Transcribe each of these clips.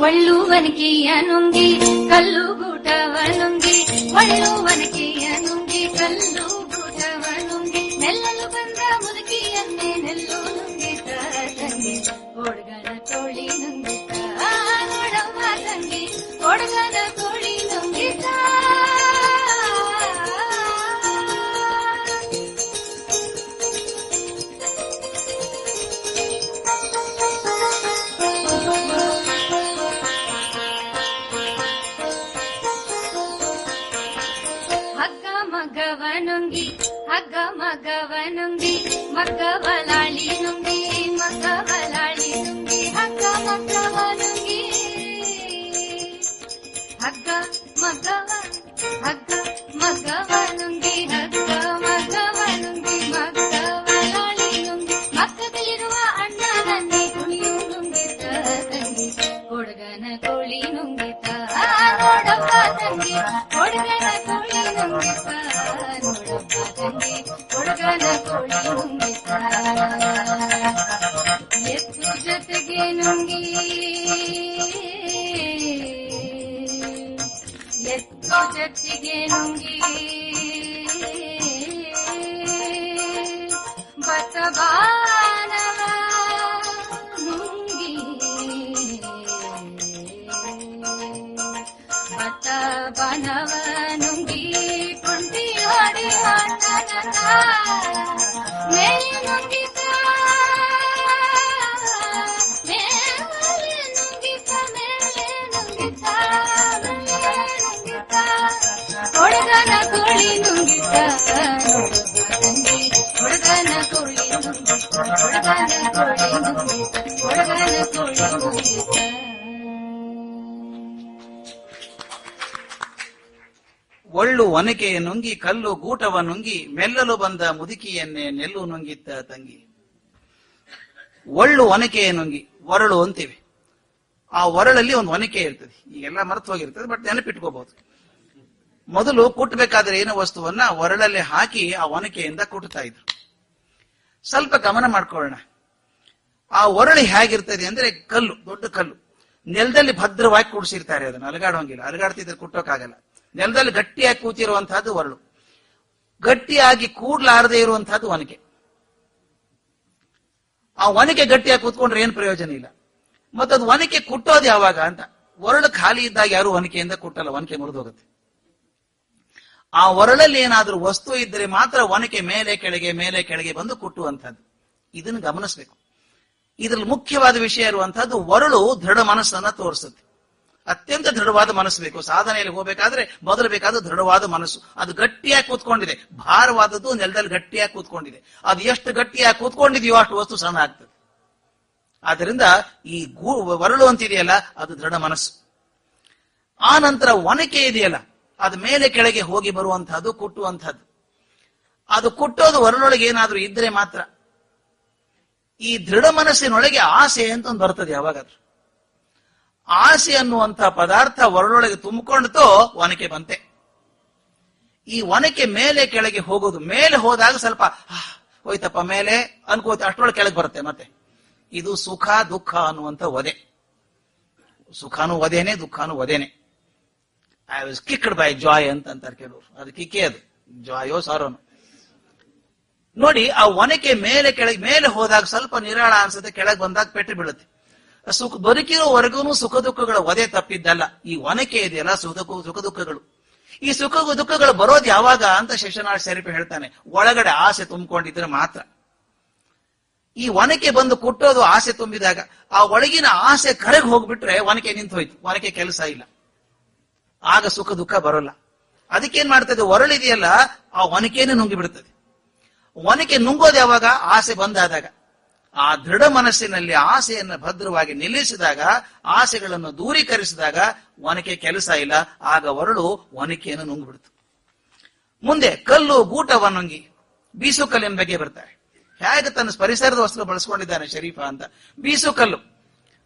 ಒಳ್ಳುವನಿಕೆಯ ನುಂಗಿ ಕಲ್ಲು ಗೂಟವ ನುಂಗಿ ಒಳ್ಳುವನಿಕೆಯ ನುಂಗಿ ಕಲ್ಲು ಹಗ್ಗ ಮಗವ ನುಂಗಿ ಹಗ್ಗ ಮಗವ ನುಂಗಿ ಮಗ್ಗವಲಾಳಿ ನುಂಗಿ ಮಗವಲಾಳಿ ನುಂಗಿ, ಹಗ್ಗ ಮಗವ ನುಂಗಿ ಹಗ್ಗ ಮಗವ ಹಗ್ಗ ಮಗವನುಂಗಿ ಹಗ್ಗ ಮಗವನುಂಗಿ ಮಗವಲಾಳಿ ನುಂಗಿ. ಮಗದಲ್ಲಿರುವ ಅಣ್ಣನನ್ನೇ ಕುಣಿಯು ನುಂಗಿತ ಹುಡುಗನ ಕುಳಿ ನುಂಗಿತ ತಂಗಿ ಹುಡುಗನ ಕೋಳಿ ನುಂಗಿತ ಕೋಳಿ ನುಂಗಿತ ಎತ್ತು ಜೊತೆಗೆ ನುಂಗಿ. ಎತ್ತು ಜೊತೆಗೆ ನುಂಗಿ. ಬಸವಾನವ ಹುಡುಗನ ಕೋಳಿ ನುಂಗಿತ ಕೊಡಗನ ಕೋಳಿ ನುಂಗಿತ ಒಳ್ಳು ಒನಕೆ ನುಂಗಿ, ಕಲ್ಲು ಗೂಟವ ನುಂಗಿ, ಮೆಲ್ಲಲು ಬಂದ ಮುದುಕಿಯನ್ನೇ ನೆಲ್ಲು ನುಂಗಿತ್ತ ತಂಗಿ. ಒಳ್ಳು ಒನಕೆ ನುಂಗಿ, ಒರಳು ಅಂತೀವಿ. ಆ ಒರಳಲ್ಲಿ ಒಂದು ಒನಕೆ ಇರ್ತದೆ. ಈಗೆಲ್ಲ ಮರೆತು ಹೋಗಿರ್ತದೆ ಬಟ್ ನೆನಪಿಟ್ಕೋಬಹುದು. ಮೊದಲು ಕುಟ್ಟಬೇಕಾದ್ರೆ ಏನೋ ವಸ್ತುವನ್ನ ಒರಳಲ್ಲಿ ಹಾಕಿ ಆ ಒನಕೆಯಿಂದ ಕುಟ್ತಾ ಇದ್ರು. ಸ್ವಲ್ಪ ಗಮನ ಮಾಡ್ಕೊಳ್ಳೋಣ. ಆ ಒರಳು ಹೇಗಿರ್ತದೆ ಅಂದ್ರೆ ಕಲ್ಲು, ದೊಡ್ಡ ಕಲ್ಲು. ನೆಲದಲ್ಲಿ ಭದ್ರವಾಗಿ ಕೂಡಿಸಿರ್ತಾರೆ ಅದನ್ನ, ಅಲಗಾಡೋಂಗಿಲ್ಲ. ಅಲಗಾಡ್ತಿದ್ರೆ ಕುಟ್ಟೋಕ್ಕಾಗಲ್ಲ. ನೆಲದಲ್ಲಿ ಗಟ್ಟಿಯಾಗಿ ಕೂತಿರುವಂತಹದ್ದು ಒರಳು. ಗಟ್ಟಿಯಾಗಿ ಕೂಡ್ಲಾರದೆ ಇರುವಂತಹದ್ದು ಒನಕೆ. ಆ ಒನಕೆ ಗಟ್ಟಿಯಾಗಿ ಕೂತ್ಕೊಂಡ್ರೆ ಏನ್ ಪ್ರಯೋಜನ ಇಲ್ಲ. ಮತ್ತೆ ಮತ್ತದು ಒನಕೆ ಕುಟ್ಟೋದು ಯಾವಾಗ ಅಂತ. ಒರಳು ಖಾಲಿ ಇದ್ದಾಗ ಯಾರು ಒನಕೆಯಿಂದ ಕುಟ್ಟಲ್ಲ, ಒನಕೆ ಮುರಿದೋಗುತ್ತೆ. ಆ ಒರಳಲ್ಲಿ ಏನಾದ್ರೂ ವಸ್ತು ಇದ್ರೆ ಮಾತ್ರ ಒನಕೆ ಮೇಲೆ ಕೆಳಗೆ ಮೇಲೆ ಕೆಳಗೆ ಬಂದು ಕುಟ್ಟುವಂತಹದ್ದು. ಇದನ್ನು ಗಮನಿಸಬೇಕು. ಇದ್ರಲ್ಲಿ ಮುಖ್ಯವಾದ ವಿಷಯ ಇರುವಂತಹದ್ದು, ಒರಳು ದೃಢ ಮನಸ್ಸನ್ನ ತೋರಿಸುತ್ತೆ. ಅತ್ಯಂತ ದೃಢವಾದ ಮನಸ್ಸು ಬೇಕು. ಸಾಧನೆಯಲ್ಲಿ ಹೋಗಬೇಕಾದ್ರೆ ಮೊದಲು ಬೇಕಾದ ದೃಢವಾದ ಮನಸ್ಸು. ಅದು ಗಟ್ಟಿಯಾಗಿ ಕೂತ್ಕೊಂಡಿದೆ. ಭಾರವಾದದ್ದು ನೆಲದಲ್ಲಿ ಗಟ್ಟಿಯಾಗಿ ಕೂತ್ಕೊಂಡಿದೆ. ಅದು ಎಷ್ಟು ಗಟ್ಟಿಯಾಗಿ ಕೂತ್ಕೊಂಡಿದೆಯೋ ಅಷ್ಟು ವಸ್ತು ಸಣ್ಣ ಆಗ್ತದೆ. ಆದ್ರಿಂದ ಈ ಗೂ ವರಳು ಅಂತಿದೆಯಲ್ಲ, ಅದು ದೃಢ ಮನಸ್ಸು. ಆ ನಂತರ ಒನಕೆ ಇದೆಯಲ್ಲ, ಅದ ಮೇಲೆ ಕೆಳಗೆ ಹೋಗಿ ಬರುವಂತಹದ್ದು, ಕುಟ್ಟುವಂತಹದ್ದು. ಅದು ಕುಟ್ಟೋದು ಒರಳೊಳಗೆ ಏನಾದ್ರೂ ಇದ್ರೆ ಮಾತ್ರ. ಈ ದೃಢ ಮನಸ್ಸಿನೊಳಗೆ ಆಸೆ ಅಂತ ಒಂದು ಬರ್ತದೆ ಯಾವಾಗಾದ್ರೂ. ಆಸೆ ಅನ್ನುವಂಥ ಪದಾರ್ಥ ಒರಳೊಳಗೆ ತುಂಬಿಕೊಂಡ್ತೋ ಒನಕೆ ಬಂತೆ. ಈ ಒನಕೆ ಮೇಲೆ ಕೆಳಗೆ ಹೋಗೋದು, ಮೇಲೆ ಹೋದಾಗ ಸ್ವಲ್ಪ ಹೋಯ್ತಪ್ಪ, ಮೇಲೆ, ಅನ್ಕೋತ ಅಷ್ಟೊಳಗೆ ಕೆಳಗೆ ಬರುತ್ತೆ ಮತ್ತೆ. ಇದು ಸುಖ, ದುಃಖ ಅನ್ನುವಂಥ ಒದೆ ಸುಖಾನು ಒದೇನೆ ದುಃಖಾನು ಒದೇನೆ I was kicked by joy ಅಂತ ಅಂತಾರೆ ಕೆಲವರು. ಅದು ಕಿಕ್ಕೆ ಅದು. ಜಾಯೋ ಸಾರೋನು. ನೋಡಿ, ಆ ಒನಕೆ ಮೇಲೆ ಕೆಳಗೆ, ಮೇಲೆ ಹೋದಾಗ ಸ್ವಲ್ಪ ನಿರಾಳ ಅನ್ಸುತ್ತೆ, ಕೆಳಗೆ ಬಂದಾಗ ಪೆಟ್ಟು ಬೀಳುತ್ತೆ. ಸುಖ ಬದುಕಿರೋವರೆಗೂ ಸುಖ ದುಃಖಗಳ ಒದೆ ತಪ್ಪಿದ್ದಲ್ಲ. ಈ ಒನಕೆ ಇದೆಯಲ್ಲ ಸುಖ ಸುಖ ದುಃಖಗಳು. ಈ ಸುಖ ದುಃಖಗಳು ಬರೋದು ಯಾವಾಗ ಅಂತ ಶಶನಾಳ್ ಶರೀಫ್ ಹೇಳ್ತಾನೆ. ಒಳಗಡೆ ಆಸೆ ತುಂಬಿಕೊಂಡಿದ್ರೆ ಮಾತ್ರ. ಈ ಒನಕೆ ಬಂದು ಕುಟ್ಟೋದು ಆಸೆ ತುಂಬಿದಾಗ, ಆ ಒಳಗಿನ ಆಸೆ ಕರೆಗೆ ಹೋಗ್ಬಿಟ್ರೆ ಒನಕೆ ನಿಂತು ಹೋಯ್ತು ಒನಕೆ ಕೆಲಸ ಇಲ್ಲ. ಆಗ ಸುಖ ದುಃಖ ಬರೋಲ್ಲ. ಅದಕ್ಕೇನ್ ಮಾಡ್ತದೆ ಒರಳಿದೆಯಲ್ಲ, ಆ ಒನಕೆನೇ ನುಂಗಿ ಬಿಡ್ತದೆ ಒನಕೆ ನುಂಗೋದು ಯಾವಾಗ? ಆಸೆ ಬಂದಾದಾಗ. ಆ ದೃಢ ಮನಸ್ಸಿನಲ್ಲಿ ಆಸೆಯನ್ನು ಭದ್ರವಾಗಿ ನಿಲ್ಲಿಸಿದಾಗ, ಆಸೆಗಳನ್ನು ದೂರೀಕರಿಸಿದಾಗ ಒನಕೆ ಕೆಲಸ ಇಲ್ಲ, ಆಗ ಒರಳು ಒನಕೆಯನ್ನು ನುಂಗ್ಬಿಡ್ತು ಮುಂದೆ ಕಲ್ಲು ಗೂಟವನ್ನುಂಗಿ ಬೀಸು ಕಲ್ಲಿನ ಬಗ್ಗೆ ಬರ್ತಾರೆ. ಹೇಗೆ ತನ್ನ ಪರಿಸರದ ವಸ್ತು ಬಳಸ್ಕೊಂಡಿದ್ದಾನೆ ಶರೀಫ ಅಂತ. ಬೀಸು ಕಲ್ಲು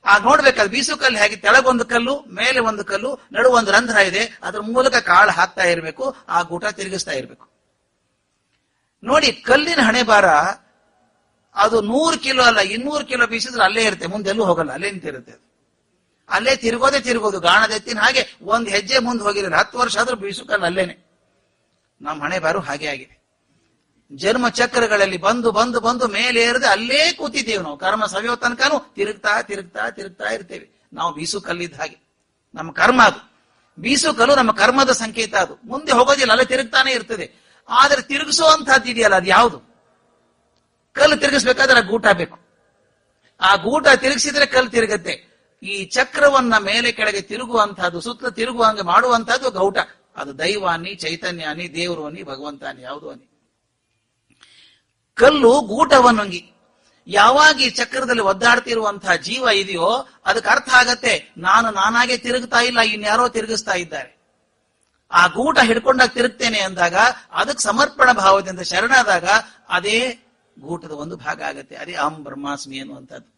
ಆ ನೋಡ್ಬೇಕಾದ್ರೆ ಬೀಸು ಕಲ್ಲು ಹೇಗೆ? ತೆಳಗೊಂದು ಕಲ್ಲು, ಮೇಲೆ ಒಂದು ಕಲ್ಲು, ನಡುವ ಒಂದು ರಂಧ್ರ ಇದೆ, ಅದ್ರ ಮೂಲಕ ಕಾಳು ಹಾಕ್ತಾ ಇರಬೇಕು, ಆ ಗೂಟ ತಿರುಗಿಸ್ತಾ ಇರಬೇಕು. ನೋಡಿ, ಕಲ್ಲಿನ ಹಣೆ ಬಾರ ಅದು ನೂರು ಕಿಲೋ ಅಲ್ಲ, ಇನ್ನೂರು ಕಿಲೋ ಬೀಸಿದ್ರೆ ಅಲ್ಲೇ ಇರುತ್ತೆ, ಮುಂದೆ ಎಲ್ಲೂ ಹೋಗಲ್ಲ, ಅಲ್ಲೇ ನಿಂತಿರುತ್ತೆ ಅದು. ಅಲ್ಲೇ ತಿರುಗೋದೇ ತಿರುಗೋದು ಗಾಣದೆತ್ತಿನ ಹಾಗೆ ಒಂದು ಹೆಜ್ಜೆ ಮುಂದೆ ಹೋಗಿರಲ್ಲ ಹತ್ತು ವರ್ಷ ಆದ್ರೂ ಬೀಸುಕಲ್ಲ ಅಲ್ಲೇನೆ. ನಮ್ಮ ಹಣೆ ಬಾರು ಹಾಗೆ ಆಗಿದೆ. ಜನ್ಮ ಚಕ್ರಗಳಲ್ಲಿ ಬಂದು ಬಂದು ಬಂದು ಮೇಲೆ ಏರದೆ ಅಲ್ಲೇ ಕೂತಿದ್ದೇವೆ ನಾವು. ಕರ್ಮ ಸವಿಯೋ ತನಕನೂ ತಿರುಗ್ತಾ ತಿರುಗ್ತಾ ತಿರುಗ್ತಾ ಇರ್ತೇವೆ. ನಾವು ಬೀಸು ಕಲ್ಲಿದ್ದ ಹಾಗೆ. ನಮ್ಮ ಕರ್ಮ ಅದು. ಬೀಸು ಕಲ್ಲು ನಮ್ಮ ಕರ್ಮದ ಸಂಕೇತ ಅದು. ಮುಂದೆ ಹೋಗೋದಿಲ್ಲ, ಅಲ್ಲೇ ತಿರುಗ್ತಾನೆ ಇರ್ತದೆ. ಆದ್ರೆ ತಿರುಗಿಸುವಂತಹದ್ದು ಇದೆಯಲ್ಲ ಅದು ಯಾವುದು? ಕಲ್ಲು ತಿರುಗಿಸ್ಬೇಕಾದ್ರೆ ಗೂಟ ಬೇಕು. ಆ ಗೂಟ ತಿರುಗಿಸಿದ್ರೆ ಕಲ್ಲು ತಿರುಗತ್ತೆ. ಈ ಚಕ್ರವನ್ನ ಮೇಲೆ ಕೆಳಗೆ ತಿರುಗುವಂತಹದ್ದು ತಿರುಗುವ ತಿರುಗುವಂಗೆ ಮಾಡುವಂತಹದ್ದು ಗೌಟ. ಅದು ದೈವಾನಿ, ಚೈತನ್ಯಾನಿ ದೇವರು ಅನಿ ಭಗವಂತಾನಿ, ಯಾವುದು ಅನಿ. ಕಲ್ಲು ಗೂಟವನ್ನುಂಗಿ. ಯಾವಾಗ ಈ ಚಕ್ರದಲ್ಲಿ ಒದ್ದಾಡ್ತಿರುವಂತಹ ಜೀವ ಇದೆಯೋ, ಅದಕ್ಕೆ ಅರ್ಥ ಆಗತ್ತೆ. ನಾನು ನಾನಾಗೆ ತಿರುಗ್ತಾ ಇಲ್ಲ, ಇನ್ಯಾರೋ ತಿರುಗಿಸ್ತಾ ಇದ್ದಾರೆ. ಆ ಗೂಟ ಹಿಡ್ಕೊಂಡಾಗ ತಿರುಗ್ತೇನೆ ಅಂದಾಗ, ಅದಕ್ಕೆ ಸಮರ್ಪಣ ಭಾವದಿಂದ ಶರಣಾದಾಗ, ಅದೇ ಗೂಟದ ಒಂದು ಭಾಗ ಆಗತ್ತೆ. ಅದೇ ಅಹಂ ಬ್ರಹ್ಮಾಸ್ಮಿ ಅನ್ನುವಂಥದ್ದು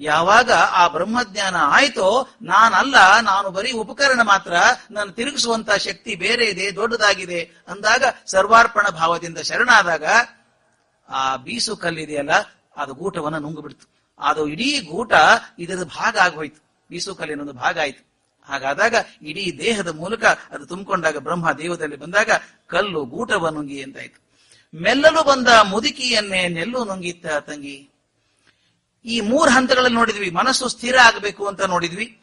ಯಾವಾಗ ಆ ಬ್ರಹ್ಮಜ್ಞಾನ ಆಯ್ತೋ, ನಾನಲ್ಲ, ನಾನು ಬರೀ ಉಪಕರಣ ಮಾತ್ರ, ನಾನು ತಿರುಗಿಸುವಂತ ಶಕ್ತಿ ಬೇರೆ ಇದೆ, ದೊಡ್ಡದಾಗಿದೆ ಅಂದಾಗ ಸರ್ವಾರ್ಪಣ ಭಾವದಿಂದ ಶರಣಾದಾಗ ಆ ಬೀಸು ಕಲ್ಲಿದೆಯಲ್ಲ, ಅದು ಗೂಟವನ್ನ ನುಂಗು ಬಿಡ್ತು ಅದು ಇಡೀ ಗೂಟ ಇದರ ಭಾಗ ಆಗೋಯ್ತು. ಬೀಸು ಕಲ್ಲಿನ ಒಂದು ಭಾಗ ಆಯ್ತು. ಹಾಗಾದಾಗ ಇಡೀ ದೇಹದ ಮೂಲಕ ಅದು ತುಂಬಿಕೊಂಡಾಗ ಬ್ರಹ್ಮ ದೇವದಲ್ಲಿ ಬಂದಾಗ ಕಲ್ಲು ಗೂಟವ ನುಂಗಿ ಅಂತಾಯ್ತು ಮೆಲ್ಲಲು ಬಂದ ಮುದುಕಿಯನ್ನೇ ನೆಲ್ಲು ನುಂಗಿತ್ತ ತಂಗಿ. ಈ ಮೂರು ಹಂತಗಳಲ್ಲಿ ನೋಡಿದ್ವಿ, ಮನಸ್ಸು ಸ್ಥಿರ ಆಗಬೇಕು ಅಂತ ನೋಡಿದ್ವಿ.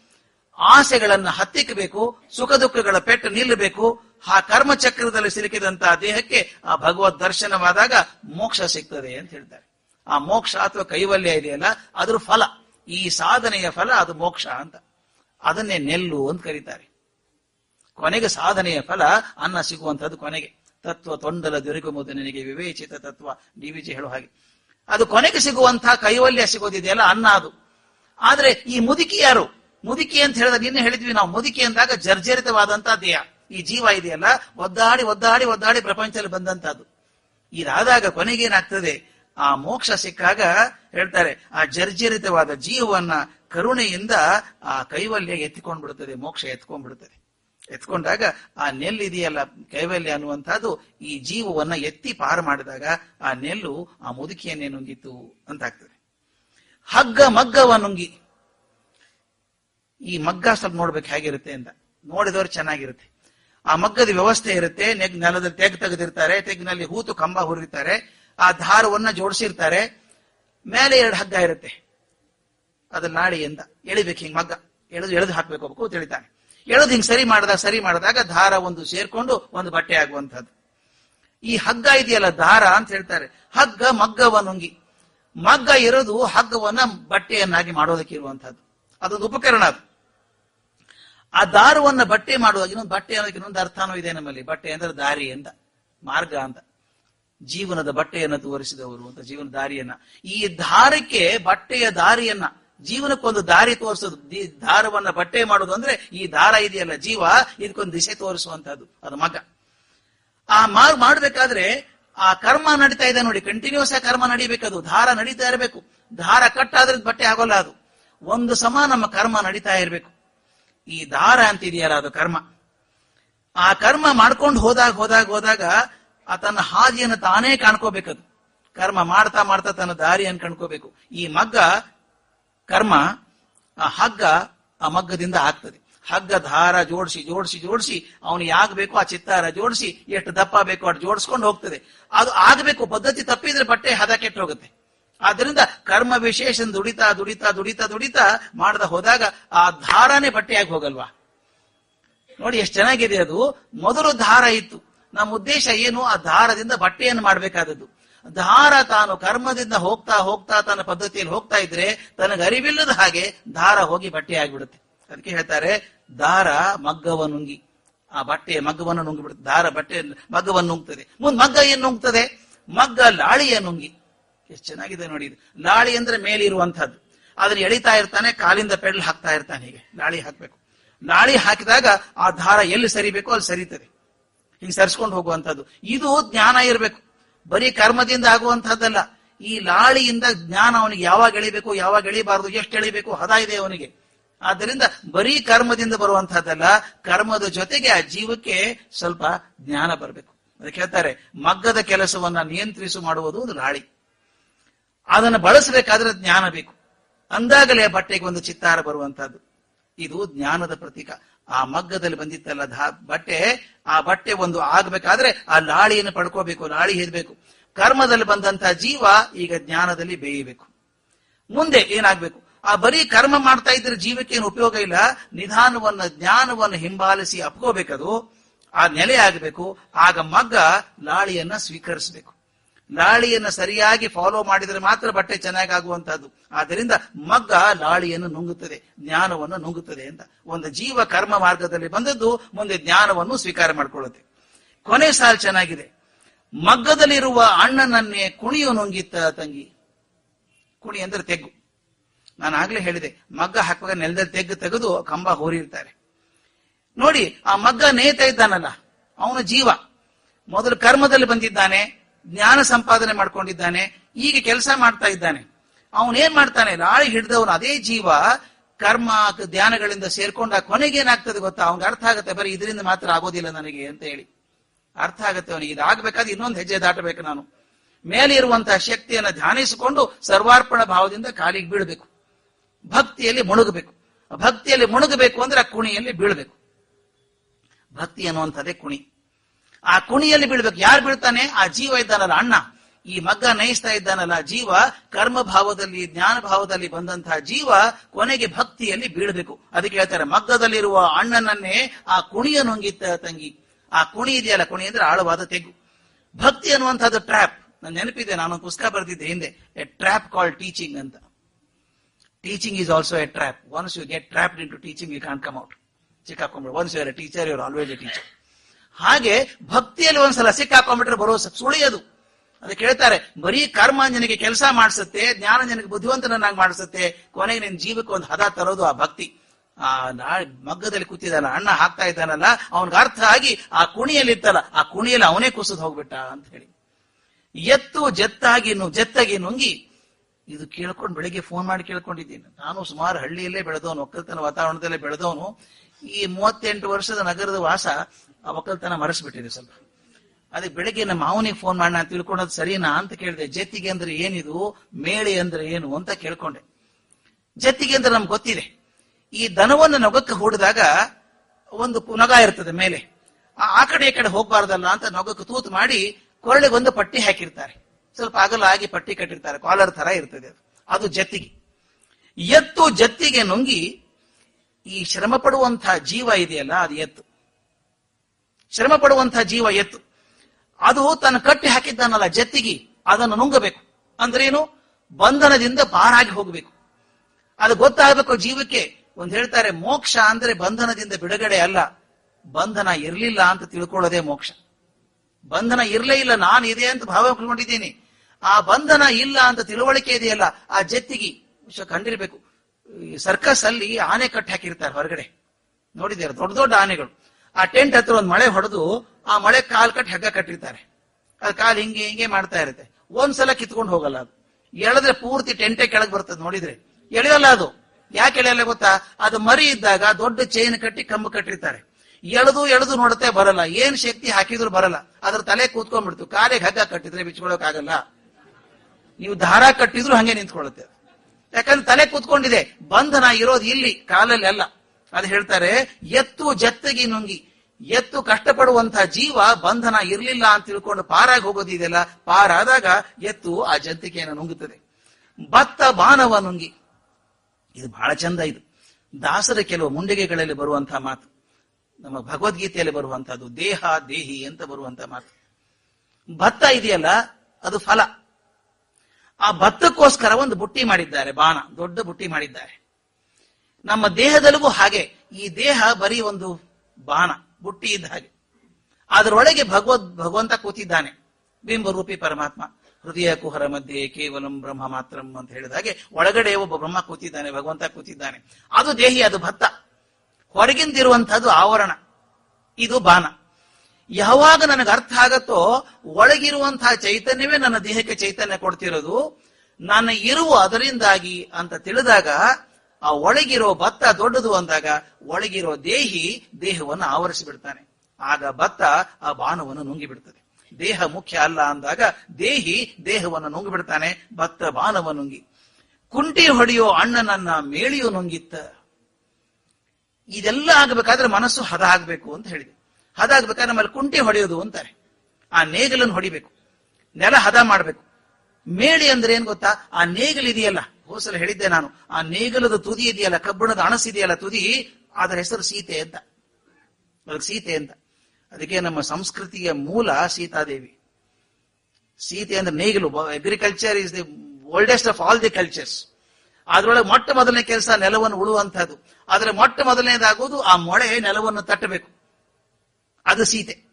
ಆಸೆಗಳನ್ನ ಹತ್ತಿಕ್ಕಬೇಕು ಸುಖ ದುಃಖಗಳ ಪೆಟ್ಟು ನಿಲ್ಲಬೇಕು. ಆ ಕರ್ಮ ಚಕ್ರದಲ್ಲಿ ಸಿಲುಕಿದಂತಹ ದೇಹಕ್ಕೆ ಆ ಭಗವದ್ ದರ್ಶನವಾದಾಗ ಮೋಕ್ಷ ಸಿಗ್ತದೆ ಅಂತ ಹೇಳ್ತಾರೆ. ಆ ಮೋಕ್ಷ ಅಥವಾ ಕೈವಲ್ಯ ಇದೆಯಲ್ಲ, ಅದ್ರ ಫಲ, ಈ ಸಾಧನೆಯ ಫಲ ಅದು ಮೋಕ್ಷ ಅಂತ. ಅದನ್ನೇ ನೆಲ್ಲು ಅಂತ ಕರೀತಾರೆ. ಕೊನೆಗೆ ಸಾಧನೆಯ ಫಲ ಅನ್ನ ಸಿಗುವಂತದ್ದು ಕೊನೆಗೆ. ತತ್ವ ತೊಂಡಲ ದೊರಕುವುದು ನಿನಗೆ ವಿವೇಚಿತ ತತ್ವ. ಡಿ ವಿಜಿ ಹೇಳುವ ಹಾಗೆ. ಅದು ಕೊನೆಗೆ ಸಿಗುವಂತಹ ಕೈವಲ್ಯ ಸಿಗೋದಿದೆಯಲ್ಲ, ಅನ್ನ ಅದು. ಆದ್ರೆ ಈ ಮುದುಕಿ ಯಾರು? ಮುದುಕಿ ಅಂತ ಹೇಳಿದ ನಿನ್ನೆ ಹೇಳಿದ್ವಿ ನಾವು. ಮುದುಕಿ ಅಂದಾಗ ಜರ್ಜರಿತವಾದಂತಹ ದೇಹ. ಈ ಜೀವ ಇದೆಯಲ್ಲ, ಒದ್ದಾಡಿ ಒದ್ದಾಡಿ ಒದ್ದಾಡಿ ಪ್ರಪಂಚದಲ್ಲಿ ಬಂದಂತಹದ್ದು ಇದಾದಾಗ ಕೊನೆಗೇನಾಗ್ತದೆ ಆ ಮೋಕ್ಷ ಸಿಕ್ಕಾಗ ಹೇಳ್ತಾರೆ, ಆ ಜರ್ಜರಿತವಾದ ಜೀವವನ್ನ ಕರುಣೆಯಿಂದ ಆ ಕೈವಲ್ಯ ಎತ್ತಿಕೊಂಡ್ಬಿಡುತ್ತದೆ, ಮೋಕ್ಷ ಎತ್ಕೊಂಡ್ಬಿಡುತ್ತದೆ. ಎತ್ಕೊಂಡಾಗ ಆ ನೆಲ್ಲಿದೆಯಲ್ಲ ಕೈವಲ್ಯ ಅನ್ನುವಂತಹದ್ದು ಈ ಜೀವವನ್ನ ಎತ್ತಿ ಪಾರು ಮಾಡಿದಾಗ ಆ ನೆಲ್ಲು ಆ ಮುದುಕಿಯನ್ನೇ ನುಂಗಿತು ಅಂತ ಆಗ್ತದೆ ಹಗ್ಗ ಮಗ್ಗವ ನುಂಗಿ. ಈ ಮಗ್ಗ ಸ್ವಲ್ಪ ನೋಡ್ಬೇಕು ಹೇಗಿರುತ್ತೆ ಅಂತ. ನೋಡಿದವರು ಚೆನ್ನಾಗಿರುತ್ತೆ. ಆ ಮಗ್ಗದ ವ್ಯವಸ್ಥೆ ಇರುತ್ತೆ. ನೆಗ್ ನೆಲದಲ್ಲಿ ತೆಗ್ ತೆಗೆದಿರ್ತಾರೆ. ತೆಗ್ನಲ್ಲಿ ಹೂತು ಕಂಬ ಹುರಿತಾರೆ. ಆ ದಾರವನ್ನ ಜೋಡಿಸಿರ್ತಾರೆ. ಮೇಲೆ ಎರಡು ಹಗ್ಗ ಇರುತ್ತೆ. ಅದನ್ನ ನಾಡಿ ಅಂತ ಎಳಿಬೇಕು ಹಿಂಗ್ ಮಗ್ಗ. ಎಳೆದು ಎಳೆದು ಹಾಕ್ಬೇಕು ತಿಳಿತಾನೆ. ಎಳೆದು ಹಿಂಗ್ ಸರಿ ಮಾಡಿದಾಗ ಸರಿ ಮಾಡಿದಾಗ ದಾರ ಒಂದು ಸೇರ್ಕೊಂಡು ಒಂದು ಬಟ್ಟೆ ಆಗುವಂತಹದ್ದು ಈ ಹಗ್ಗ ಇದೆಯಲ್ಲ, ದಾರ ಅಂತ ಹೇಳ್ತಾರೆ. ಹಗ್ಗ, ಮಗ್ಗವ ನುಂಗಿ. ಮಗ್ಗ ಇರೋದು ಹಗ್ಗವನ್ನ ಬಟ್ಟೆಯನ್ನಾಗಿ ಮಾಡೋದಕ್ಕೆ ಇರುವಂತಹದ್ದು ಅದೊಂದು ಉಪಕರಣ ಅದು. ಆ ದಾರವನ್ನ ಬಟ್ಟೆ ಮಾಡುವಾಗ, ಇನ್ನೊಂದು ಬಟ್ಟೆ ಅನ್ನೋದಕ್ಕೆ ಇನ್ನೊಂದು ಅರ್ಥನೂ ಇದೆ ನಮ್ಮಲ್ಲಿ. ಬಟ್ಟೆ ಅಂದ್ರೆ ದಾರಿ ಅಂತ ಮಾರ್ಗ ಅಂತ ಜೀವನದ ಬಟ್ಟೆಯನ್ನು ತೋರಿಸಿದವರು ಅಂತ, ಜೀವನ ದಾರಿಯನ್ನ. ಈ ದಾರಕ್ಕೆ ಬಟ್ಟೆಯ ದಾರಿಯನ್ನ ಜೀವನಕ್ಕೊಂದು ದಾರಿ ತೋರಿಸೋದು ದಾರವನ್ನ ಬಟ್ಟೆ ಮಾಡೋದು ಅಂದ್ರೆ ಈ ದಾರ ಇದೆಯಲ್ಲ ಜೀವ, ಇದಕ್ಕೊಂದು ದಿಶೆ ತೋರಿಸುವಂತಹದ್ದು, ಅದು ಮಗ. ಆ ಮಾರ್ ಮಾಡ್ಬೇಕಾದ್ರೆ ಆ ಕರ್ಮ ನಡೀತಾ ಇದೆ ನೋಡಿ ಕಂಟಿನ್ಯೂಸ್ ಆಗಿ ಕರ್ಮ ನಡಿಬೇಕದು ದಾರ ನಡೀತಾ ಇರಬೇಕು. ದಾರ ಆದ್ರೆ ಬಟ್ಟೆ ಆಗೋಲ್ಲ ಅದು. ಒಂದು ಸಮ ನಮ್ಮ ಕರ್ಮ ನಡೀತಾ ಇರಬೇಕು. ಈ ದಾರ ಅಂತಿದೆಯಲ್ಲ ಅದು ಕರ್ಮ. ಆ ಕರ್ಮ ಮಾಡ್ಕೊಂಡು ಹೋದಾಗ ಹೋದಾಗ ಹೋದಾಗ ತನ್ನ ಹಾದಿಯನ್ನು ತಾನೇ ಕಾಣ್ಕೋಬೇಕದು. ಕರ್ಮ ಮಾಡ್ತಾ ಮಾಡ್ತಾ ತನ್ನ ದಾರಿಯನ್ನು ಕಾಣ್ಕೋಬೇಕು. ಈ ಮಗ್ಗ ಕರ್ಮ ಆ ಹಗ್ಗ ಆ ಮಗ್ಗದಿಂದ ಆಗ್ತದೆ. ಹಗ್ಗ ದಾರ ಜೋಡಿಸಿ ಜೋಡಿಸಿ ಜೋಡಿಸಿ ಅವನು ಯಾಗ್ ಬೇಕೋ ಆ ಚಿತ್ತಾರ ಜೋಡಿಸಿ ಎಷ್ಟು ದಪ್ಪ ಬೇಕೋ ಅಷ್ಟು ಜೋಡಿಸ್ಕೊಂಡು ಹೋಗ್ತದೆ. ಅದು ಆಗಬೇಕು, ಪದ್ಧತಿ ತಪ್ಪಿದ್ರೆ ಬಟ್ಟೆ ಹದ ಕೆಟ್ಟು ಹೋಗುತ್ತೆ. ಆದ್ರಿಂದ ಕರ್ಮ ವಿಶೇಷ ದುಡಿತಾ ದುಡಿತಾ ದುಡಿತಾ ದುಡಿತಾ ಮಾಡದ ಹೋದಾಗ ಆ ದಾರನೇ ಬಟ್ಟೆಯಾಗಿ ಹೋಗಲ್ವಾ? ನೋಡಿ, ಎಷ್ಟು ಚೆನ್ನಾಗಿದೆ ಅದು. ಮೊದಲು ದಾರ ಇತ್ತು. ನಮ್ಮ ಉದ್ದೇಶ ಏನು? ಆ ದಾರದಿಂದ ಬಟ್ಟೆಯನ್ನು ಮಾಡಬೇಕಾದದ್ದು. ದಾರ ತಾನು ಕರ್ಮದಿಂದ ಹೋಗ್ತಾ ಹೋಗ್ತಾ ತನ್ನ ಪದ್ಧತಿಯಲ್ಲಿ ಹೋಗ್ತಾ ಇದ್ರೆ ತನಗೆ ಅರಿವಿಲ್ಲದ ಹಾಗೆ ದಾರ ಹೋಗಿ ಬಟ್ಟೆ ಆಗಿಬಿಡುತ್ತೆ. ಅದಕ್ಕೆ ಹೇಳ್ತಾರೆ ದಾರ ಮಗ್ಗವ ನುಂಗಿ ಆ ಬಟ್ಟೆಯ ಮಗ್ಗವನ್ನು ನುಂಗಿಬಿಡುತ್ತೆ. ದಾರ ಬಟ್ಟೆ, ಮಗ್ಗವನ್ನು ನುಂಗ್ತದೆ. ಮುಂದ್ ಮಗ್ಗ ಏನ್ ನುಂಗ್ತದೆ? ಮಗ್ಗ ಲಾಳಿಯ ನುಂಗಿ. ಎಷ್ಟು ಚೆನ್ನಾಗಿದೆ ನೋಡಿ ಇದು. ಲಾಳಿ ಅಂದ್ರೆ ಮೇಲಿರುವಂತಹದ್ದು ಅದನ್ನ ಎಳಿತಾ ಇರ್ತಾನೆ, ಕಾಲಿಂದ ಪೆಡ್ಲ್ ಹಾಕ್ತಾ ಇರ್ತಾನೆ ಹೀಗೆ. ಲಾಳಿ ಹಾಕ್ಬೇಕು. ಲಾಳಿ ಹಾಕಿದಾಗ ಆ ದಾರ ಎಲ್ಲಿ ಸರಿಬೇಕೋ ಅಲ್ಲಿ ಸರಿತದೆ. ಹೀಗೆ ಸರಿಸ್ಕೊಂಡು ಹೋಗುವಂತದ್ದು ಇದು ಜ್ಞಾನ ಇರಬೇಕು. ಬರೀ ಕರ್ಮದಿಂದ ಆಗುವಂತಹದ್ದಲ್ಲ. ಈ ಲಾಳಿಯಿಂದ ಜ್ಞಾನ ಅವನಿಗೆ ಯಾವಾಗ ಎಳಿಬೇಕು, ಯಾವಾಗ ಎಳಿಬಾರದು, ಎಷ್ಟು ಎಳಿಬೇಕು, ಹದ ಇದೆ ಅವನಿಗೆ. ಆದ್ದರಿಂದ ಬರೀ ಕರ್ಮದಿಂದ ಬರುವಂತಹದ್ದಲ್ಲ, ಕರ್ಮದ ಜೊತೆಗೆ ಆ ಜೀವಕ್ಕೆ ಸ್ವಲ್ಪ ಜ್ಞಾನ ಬರಬೇಕು. ಅದಕ್ಕೆ ಹೇಳ್ತಾರೆ, ಮಗ್ಗದ ಕೆಲಸವನ್ನ ನಿಯಂತ್ರಿಸು ಮಾಡುವುದು ಒಂದು ಲಾಳಿ. ಅದನ್ನು ಬಳಸಬೇಕಾದ್ರೆ ಜ್ಞಾನ ಬೇಕು. ಅಂದಾಗಲೇ ಬಟ್ಟೆಗೆ ಒಂದು ಚಿತ್ತಾರ ಬರುವಂತಹದ್ದು. ಇದು ಜ್ಞಾನದ ಪ್ರತೀಕ. ಆ ಮಗ್ಗದಲ್ಲಿ ಬಂದಿತ್ತಲ್ಲ ಬಟ್ಟೆ, ಆ ಬಟ್ಟೆ ಒಂದು ಆಗ್ಬೇಕಾದ್ರೆ ಆ ಲಾಳಿಯನ್ನು ಪಡ್ಕೋಬೇಕು, ಲಾಳಿ ಹೇರ್ಬೇಕು. ಕರ್ಮದಲ್ಲಿ ಬಂದಂತ ಜೀವ ಈಗ ಜ್ಞಾನದಲ್ಲಿ ಬೇಯಬೇಕು. ಮುಂದೆ ಏನಾಗ್ಬೇಕು? ಆ ಬರೀ ಕರ್ಮ ಮಾಡ್ತಾ ಇದ್ರೆ ಜೀವಕ್ಕೆ ಏನು ಉಪಯೋಗ ಇಲ್ಲ? ನಿಧಾನವನ್ನ, ಜ್ಞಾನವನ್ನು ಹಿಂಬಾಲಿಸಿ ಅಪ್ಕೋಬೇಕದು. ಆ ನೆಲೆ ಆಗಬೇಕು. ಆಗ ಮಗ್ಗ ಲಾಳಿಯನ್ನ ಸ್ವೀಕರಿಸಬೇಕು. ಲಾಳಿಯನ್ನ ಸರಿಯಾಗಿ ಫಾಲೋ ಮಾಡಿದರೆ ಮಾತ್ರ ಬಟ್ಟೆ ಚೆನ್ನಾಗಿ ಆಗುವಂತಹದ್ದು ಆದ್ದರಿಂದ ಮಗ್ಗ ಲಾಳಿಯನ್ನು ನುಂಗುತ್ತದೆ, ಜ್ಞಾನವನ್ನು ನುಂಗುತ್ತದೆ ಅಂತ. ಒಂದು ಜೀವ ಕರ್ಮ ಮಾರ್ಗದಲ್ಲಿ ಬಂದದ್ದು ಮುಂದೆ ಜ್ಞಾನವನ್ನು ಸ್ವೀಕಾರ ಮಾಡಿಕೊಳ್ಳುತ್ತೆ. ಕೊನೆ ಸಾಲು ಚೆನ್ನಾಗಿದೆ. ಮಗ್ಗದಲ್ಲಿರುವ ಅಣ್ಣನನ್ನೇ ಕುಣಿಯು ನುಂಗಿತ್ತ ತಂಗಿ. ಕುಣಿ ಅಂದ್ರೆ ತೆಗ್ಗು. ನಾನು ಆಗ್ಲೇ ಹೇಳಿದೆ, ಮಗ್ಗ ಹಾಕುವಾಗ ನೆಲದಲ್ಲಿ ತೆಗ್ಗು ತೆಗೆದು ಕಂಬ ಹೋರಿರ್ತಾರೆ. ನೋಡಿ, ಆ ಮಗ್ಗ ನೇತ ಇದ್ದಾನಲ್ಲ, ಅವನ ಜೀವ. ಮೊದಲು ಕರ್ಮದಲ್ಲಿ ಬಂದಿದ್ದಾನೆ ಜ್ಞಾನ ಸಂಪಾದನೆ ಮಾಡ್ಕೊಂಡಿದ್ದಾನೆ ಈಗ ಕೆಲಸ ಮಾಡ್ತಾ ಇದ್ದಾನೆ. ಅವನೇನ್ ಮಾಡ್ತಾನೆ? ಲಾಳಿ ಹಿಡಿದವನು ಅದೇ ಜೀವ, ಕರ್ಮ, ಧ್ಯಾನಗಳಿಂದ ಸೇರ್ಕೊಂಡ ಕೊನೆಗೆ ಏನಾಗ್ತದೆ ಗೊತ್ತಾ? ಅವ್ನಿಗೆ ಅರ್ಥ ಆಗುತ್ತೆ, ಬರೀ ಇದರಿಂದ ಮಾತ್ರ ಆಗೋದಿಲ್ಲ ನನಗೆ ಅಂತ ಹೇಳಿ. ಅರ್ಥ ಆಗುತ್ತೆ ಅವನಿಗೆ. ಇದಾಗಬೇಕಾದ್ರೆ ಇನ್ನೊಂದು ಹೆಜ್ಜೆ ದಾಟಬೇಕು ನಾನು. ಮೇಲೆ ಇರುವಂತಹ ಶಕ್ತಿಯನ್ನು ಧ್ಯಾನಿಸಿಕೊಂಡು ಸರ್ವಾರ್ಪಣ ಭಾವದಿಂದ ಕಾಲಿಗೆ ಬೀಳಬೇಕು. ಭಕ್ತಿಯಲ್ಲಿ ಮುಳುಗಬೇಕು ಭಕ್ತಿಯಲ್ಲಿ ಮುಳುಗಬೇಕು ಅಂದ್ರೆ ಕುಣಿಯಲ್ಲಿ ಬೀಳಬೇಕು. ಭಕ್ತಿ ಅನ್ನುವಂಥದ್ದೇ ಕುಣಿ. ಆ ಕುಣಿಯಲ್ಲಿ ಬೀಳ್ಬೇಕು. ಯಾರು ಬೀಳ್ತಾನೆ? ಆ ಜೀವ ಇದ್ದಾನಲ್ಲ ಅಣ್ಣ. ಈ ಮಗ್ಗ ನಯಿಸ್ತಾ ಇದ್ದಾನಲ್ಲ ಜೀವ ಕರ್ಮ ಭಾವದಲ್ಲಿ ಜ್ಞಾನ ಭಾವದಲ್ಲಿ ಬಂದಂತಹ ಜೀವ ಕೊನೆಗೆ ಭಕ್ತಿಯಲ್ಲಿ ಬೀಳ್ಬೇಕು. ಅದಕ್ಕೆ ಹೇಳ್ತಾರೆ, ಮಗ್ಗದಲ್ಲಿರುವ ಅಣ್ಣನನ್ನೇ ಆ ಕುಣಿಯ ನುಂಗಿತ್ತ ತಂಗಿ. ಆ ಕುಣಿ ಇದೆಯಲ್ಲ, ಕುಣಿ ಅಂದ್ರೆ ಆಳವಾದ ತೆಗ್ಗು. ಭಕ್ತಿ ಅನ್ನುವಂಥದ್ದು ಟ್ರ್ಯಾಪ್. ನನ್ನ ನೆನಪಿದೆ ನಾನು ಪುಸ್ತಕ ಬರೆದಿದ್ದೆ ಹಿಂದೆ. ಎ ಟ್ರ್ಯಾಪ್ ಕಾಲ್ ಟೀಚಿಂಗ್ ಅಂತ. Teaching is also a trap. Once you get trap in to teaching, you can come out. ಚಿಕ್ಕ once your teacher your always a teacher. ಹಾಗೆ ಭಕ್ತಿಯಲ್ಲಿ ಒಂದ್ಸಲ ಸಿಕ್ಕಾಕೊಂಡ್ಬಿಟ್ರೆ ಬರೋ ಸುಳಿ ಸುಳಿಯೋದು. ಅದಕ್ಕೆ ಹೇಳ್ತಾರೆ, ಬರೀ ಕರ್ಮ ನಿನಗೆ ಕೆಲಸ ಮಾಡಿಸುತ್ತೆ ಜ್ಞಾನ ನಿನಗೆ ಬುದ್ಧಿವಂತನನ್ನಾಗಿ ಮಾಡಿಸುತ್ತೆ, ಕೊನೆಗೆ ನಿನ್ ಜೀವಕ್ಕೆ ಒಂದು ಹದ ತರೋದು ಆ ಭಕ್ತಿ. ಆ ಮಗ್ಗದಲ್ಲಿ ಕೂತಿದ್ದಾನ, ಅಣ್ಣ ಹಾಕ್ತಾ ಇದ್ದಾನಲ್ಲ, ಅವನಿಗೆ ಅರ್ಥ ಆಗಿ ಆ ಕುಣಿಯಲ್ಲಿ ಇತ್ತಲ್ಲ ಆ ಕುಣಿಯಲ್ಲಿ ಅವನೇ ಕುಸಿದು ಹೋಗ್ಬಿಟ್ಟ ಅಂತ ಹೇಳಿ. ಎತ್ತು ಜತ್ತಾಗಿ ನು ಜತ್ತಾಗಿ ನುಂಗಿ, ಇದು ಕೇಳ್ಕೊಂಡು ಬೆಳಿಗ್ಗೆ ಫೋನ್ ಮಾಡಿ ಕೇಳ್ಕೊಂಡಿದ್ದೀನಿ. ನಾನು ಸುಮಾರು ಹಳ್ಳಿಯಲ್ಲೇ ಬೆಳೆದವನು, ಒಕ್ಕಲ್ತನ ವಾತಾವರಣದಲ್ಲೇ ಬೆಳೆದವನು. ಈ ಮೂವತ್ತೆಂಟು ವರ್ಷದ ನಗರದ ವಾಸ ಆ ಒಕ್ಕಲ್ತನ ಮರೆಸ್ಬಿಟ್ಟಿದೆ ಸ್ವಲ್ಪ. ಅದಕ್ಕೆ ಬೆಳಿಗ್ಗೆ ನಮ್ಮ ಮಾವನಿಗೆ ಫೋನ್ ಮಾಡೋಣ ಅಂತ ತಿಳ್ಕೊಂಡದ್ದು ಸರಿನಾ ಅಂತ ಕೇಳಿದೆ. ಜತಿಗೆ ಅಂದ್ರೆ ಏನಿದು? ಮೇಳೆ ಅಂದ್ರೆ ಏನು ಅಂತ ಕೇಳ್ಕೊಂಡೆ. ಜತಿಗೆ ಅಂದ್ರೆ ನಮ್ಗೆ ಗೊತ್ತಿದೆ. ಈ ದನವನ್ನು ನೊಗಕ್ಕೆ ಹೂಡಿದಾಗ ಒಂದು ನೊಗ ಇರ್ತದೆ ಮೇಲೆ. ಆ ಆ ಕಡೆ ಈ ಕಡೆ ಹೋಗ್ಬಾರ್ದಲ್ಲ ಅಂತ ನೊಗಕ್ಕೆ ತೂತು ಮಾಡಿ ಕೊರಳಿಗೆ ಒಂದು ಪಟ್ಟಿ ಹಾಕಿರ್ತಾರೆ. ಸ್ವಲ್ಪ ಅಗಲ ಆಗಿ ಪಟ್ಟಿ ಕಟ್ಟಿರ್ತಾರೆ. ಕಾಲರ್ ತರ ಇರ್ತದೆ ಅದು. ಅದು ಜತ್ತಿಗೆ ಎತ್ತು ಜತ್ತಿಗೆ ನುಂಗಿ ಈ ಶ್ರಮ ಪಡುವಂತಹ ಜೀವ ಇದೆಯಲ್ಲ, ಅದು ಎತ್ತು. ಶ್ರಮ ಪಡುವಂತಹ ಜೀವ ಎತ್ತು. ಅದು ತನ್ನ ಕಟ್ಟಿ ಹಾಕಿದ್ದಾನಲ್ಲ ಜತ್ತಿಗೆ, ಅದನ್ನು ನುಂಗಬೇಕು. ಅಂದ್ರೇನು? ಬಂಧನದಿಂದ ಪಾರಾಗಿ ಹೋಗಬೇಕು. ಅದು ಗೊತ್ತಾಗಬೇಕು ಜೀವಕ್ಕೆ. ಒಂದ್ ಹೇಳ್ತಾರೆ, ಮೋಕ್ಷ ಅಂದ್ರೆ ಬಂಧನದಿಂದ ಬಿಡುಗಡೆ ಅಲ್ಲ, ಬಂಧನ ಇರಲಿಲ್ಲ ಅಂತ ತಿಳ್ಕೊಳ್ಳೋದೆ ಮೋಕ್ಷ. ಬಂಧನ ಇರಲೇ ಇಲ್ಲ, ನಾನು ಇದೆ ಅಂತ ಭಾವ ಆ ಬಂಧನ ಇಲ್ಲ ಅಂತ ತಿಳುವಳಿಕೆ ಇದೆಯಲ್ಲ, ಆ ಜತ್ತಿಗೆ. ಕಂಡಿರ್ಬೇಕು. ಸರ್ಕಸ್ ಅಲ್ಲಿ ಆನೆ ಕಟ್ಟಿ ಹಾಕಿರ್ತಾರೆ ಹೊರಗಡೆ. ನೋಡಿದ್ದೀರ? ದೊಡ್ಡ ದೊಡ್ಡ ಆನೆಗಳು. ಆ ಟೆಂಟ್ ಹತ್ರ ಒಂದು ಮಳೆ ಹೊಡೆದು ಆ ಮಳೆ ಕಾಲ್ ಕಟ್ಟಿ ಹಗ್ಗ ಕಟ್ಟಿರ್ತಾರೆ. ಅದು ಕಾಲ್ ಹಿಂಗೆ ಹಿಂಗೆ ಮಾಡ್ತಾ ಇರುತ್ತೆ. ಒಂದ್ಸಲ ಕಿತ್ಕೊಂಡು ಹೋಗಲ್ಲ ಅದು. ಎಳೆದ್ರೆ ಪೂರ್ತಿ ಟೆಂಟೆ ಕೆಳಗೆ ಬರ್ತದೆ ನೋಡಿದ್ರೆ. ಎಳೆಯಲ್ಲ ಅದು. ಯಾಕೆ ಎಳೆಯಲ್ಲ ಗೊತ್ತಾ? ಅದು ಮರಿ ಇದ್ದಾಗ ದೊಡ್ಡ ಚೈನ್ ಕಟ್ಟಿ ಕಂಬ ಕಟ್ಟಿರ್ತಾರೆ. ಎಳೆದು ಎಳೆದು ನೋಡುತ್ತೆ ಬರಲ್ಲ. ಏನ್ ಶಕ್ತಿ ಹಾಕಿದ್ರು ಬರಲ್ಲ. ಅದ್ರ ತಲೆ ಕೂತ್ಕೊಂಡ್ಬಿಡ್ತು. ಕಾಲಿಗೆ ಹಗ್ಗ ಕಟ್ಟಿದ್ರೆ ಬಿಚ್ಕೊಳಕ್ ಆಗಲ್ಲ ನೀವು ದಾರ ಕಟ್ಟಿದ್ರು ಹಂಗೆ ನಿಂತ್ಕೊಳ್ಳುತ್ತೆ. ಯಾಕಂದ್ರೆ ತಲೆ ಕೂತ್ಕೊಂಡಿದೆ. ಬಂಧನ ಇರೋದು ಇಲ್ಲಿ ಕಾಲಲ್ಲಿ ಅಲ್ಲ. ಅದು ಹೇಳ್ತಾರೆ, ಎತ್ತು ಜತ್ತಗಿ ನುಂಗಿ. ಎತ್ತು ಕಷ್ಟಪಡುವಂತಹ ಜೀವ ಬಂಧನ ಇರಲಿಲ್ಲ ಅಂತ ತಿಳ್ಕೊಂಡು ಪಾರಾಗಿ ಹೋಗೋದಿದೆಯಲ್ಲ ಪಾರಾದಾಗ ಎತ್ತು ಆ ಜಂತಿಕೆಯನ್ನು ನುಂಗುತ್ತದೆ. ಭತ್ತ ಬಾನವ ನುಂಗಿ. ಇದು ಬಹಳ ಚಂದ ಇದು. ದಾಸರ ಕೆಲವು ಮುಂಡಿಗೆಗಳಲ್ಲಿ ಬರುವಂತಹ ಮಾತು. ನಮ್ಮ ಭಗವದ್ಗೀತೆಯಲ್ಲಿ ಬರುವಂತಹದ್ದು ದೇಹ, ದೇಹಿ ಅಂತ ಬರುವಂತಹ ಮಾತು. ಭತ್ತ ಇದೆಯಲ್ಲ, ಅದು ಫಲ. ಆ ಭತ್ತಕ್ಕೋಸ್ಕರ ಒಂದು ಬುಟ್ಟಿ ಮಾಡಿದ್ದಾರೆ, ಬಾಣ, ದೊಡ್ಡ ಬುಟ್ಟಿ ಮಾಡಿದ್ದಾರೆ. ನಮ್ಮ ದೇಹದಲ್ಲೂ ಹಾಗೆ. ಈ ದೇಹ ಬರೀ ಒಂದು ಬಾಣ, ಬುಟ್ಟಿ ಇದ್ದ ಹಾಗೆ. ಅದರೊಳಗೆ ಭಗವದ್, ಭಗವಂತ ಕೂತಿದ್ದಾನೆ. ಬಿಂಬರೂಪಿ ಪರಮಾತ್ಮ. ಹೃದಯ ಕುಹರ ಮಧ್ಯೆ ಕೇವಲಂ ಬ್ರಹ್ಮ ಮಾತ್ರಂ ಅಂತ ಹೇಳಿದ ಹಾಗೆ ಒಳಗಡೆ ಒಬ್ಬ ಬ್ರಹ್ಮ ಕೂತಿದ್ದಾನೆ, ಭಗವಂತ ಕೂತಿದ್ದಾನೆ. ಅದು ದೇಹಿ, ಅದು ಭತ್ತ. ಹೊರಗಿಂದಿರುವಂತಹದ್ದು ಆವರಣ. ಇದು ಬಾಣ. ಯಾವಾಗ ನನಗೆ ಅರ್ಥ ಆಗತ್ತೋ ಒಳಗಿರುವಂತಹ ಚೈತನ್ಯವೇ ನನ್ನ ದೇಹಕ್ಕೆ ಚೈತನ್ಯ ಕೊಡ್ತಿರೋದು. ನಾನು ಇರುವ ಅದರಿಂದಾಗಿ ಅಂತ ತಿಳಿದಾಗ ಆ ಒಳಗಿರೋ ಭತ್ತ ದೊಡ್ಡದು ಅಂದಾಗ ಒಳಗಿರೋ ದೇಹಿ ದೇಹವನ್ನು ಆವರಿಸಿಬಿಡ್ತಾನೆ. ಆಗ ಭತ್ತ ಆ ಬಾಣವನ್ನು ನುಂಗಿ ಬಿಡ್ತದೆ ದೇಹ ಮುಖ್ಯ ಅಲ್ಲ ಅಂದಾಗ ದೇಹಿ ದೇಹವನ್ನು ನುಂಗಿ ಬಿಡ್ತಾನೆ ಭತ್ತ ಬಾಣವ ನುಂಗಿ. ಕುಂಟಿ ಹೊಡೆಯೋ ಅಣ್ಣನನ್ನ ಮೇಳಿಯು ನುಂಗಿತ್ತ. ಇದೆಲ್ಲ ಆಗಬೇಕಾದ್ರೆ ಮನಸ್ಸು ಹದ ಆಗ್ಬೇಕು ಅಂತ ಹೇಳಿದೆ. ಹದ ಆಗ್ಬೇಕಾದ್ರೆ ನಮ್ಮಲ್ಲಿ ಕುಂಟಿ ಹೊಡೆಯೋದು ಅಂತಾರೆ. ಆ ನೇಗಲನ್ನು ಹೊಡಿಬೇಕು. ನೆಲ ಹದ ಮಾಡಬೇಕು. ಮೇಳಿ ಅಂದ್ರೆ ಏನ್ ಗೊತ್ತಾ? ಆ ನೇಗಲ್ ಇದೆಯಲ್ಲ ಹೋಸಲ ಹೇಳಿದ್ದೆ ನಾನು. ಆ ನೇಗಲದ ತುದಿ ಇದೆಯಲ್ಲ, ಕಬ್ಬಿಣದ ಅಣಸಿದೆಯಲ್ಲ ತುದಿ, ಅದರ ಹೆಸರು ಸೀತೆ ಅಂತ. ಅದಕ್ಕೆ ಸೀತೆ ಅಂತ. ಅದಕ್ಕೆ ನಮ್ಮ ಸಂಸ್ಕೃತಿಯ ಮೂಲ ಸೀತಾದೇವಿ. ಸೀತೆ ಅಂದ್ರೆ ನೇಗಿಲು. Agriculture is the oldest of all the cultures ಅದರೊಳಗೆ ಮೊಟ್ಟ ಮೊದಲನೇ ಕೆಲಸ ನೆಲವನ್ನು ಉಳುವಂತಹದ್ದು. ಆದ್ರೆ ಮೊಟ್ಟ ಮೊದಲನೇದಾಗುವುದು ಆ ಮೊಳೆ ನೆಲವನ್ನು ತಟ್ಟಬೇಕು. ಅದು ಸೀತೆ.